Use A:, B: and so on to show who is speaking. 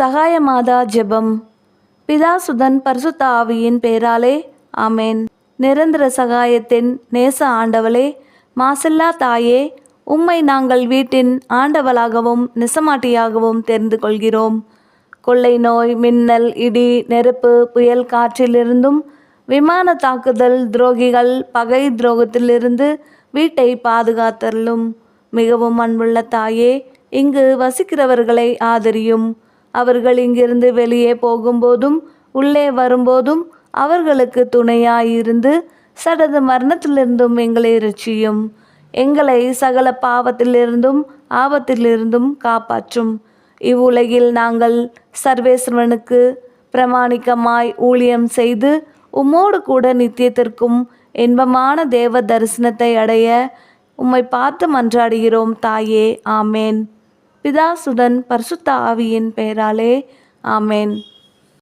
A: சகாயமாதா ஜெபம். பிதாசுதன் பரிசுத்த ஆவியின் பேராலே ஆமேன். நிரந்தர சகாயத்தின் நேச ஆண்டவளே மாசில்லா தாயே உம்மை நாங்கள் வீட்டின் ஆண்டவளாகவும் நெசமாட்டியாகவும் தெரிந்து கொள்கிறோம். கொள்ளை நோய் மின்னல் இடி நெருப்பு புயல் காற்றிலிருந்தும் விமான தாக்குதல் துரோகிகள் பகை துரோகத்திலிருந்து வீட்டை பாதுகாத்தருளும். மிகவும் அன்புள்ள தாயே இங்கு வசிக்கிறவர்களை ஆதரியும். அவர்கள் இங்கிருந்து வெளியே போகும்போதும் உள்ளே வரும்போதும் அவர்களுக்கு துணையாயிருந்து சடது மரணத்திலிருந்தும் எங்களை ரட்சியும் எங்களை சகல பாவத்திலிருந்தும் ஆபத்திலிருந்தும் காப்பாற்றும். இவ்வுலகில் நாங்கள் சர்வேஸ்வரனுக்கு பிரமாணிக்கமாய் ஊழியம் செய்து உம்மோடு கூட நித்தியத்திற்கும் இன்பமான தேவ தரிசனத்தை அடைய உம்மை பார்த்து மன்றாடுகிறோம் தாயே. ஆமேன். பிதாசுடன் பரிசுத்த ஆவியின் பெயராலே. ஆமேன்.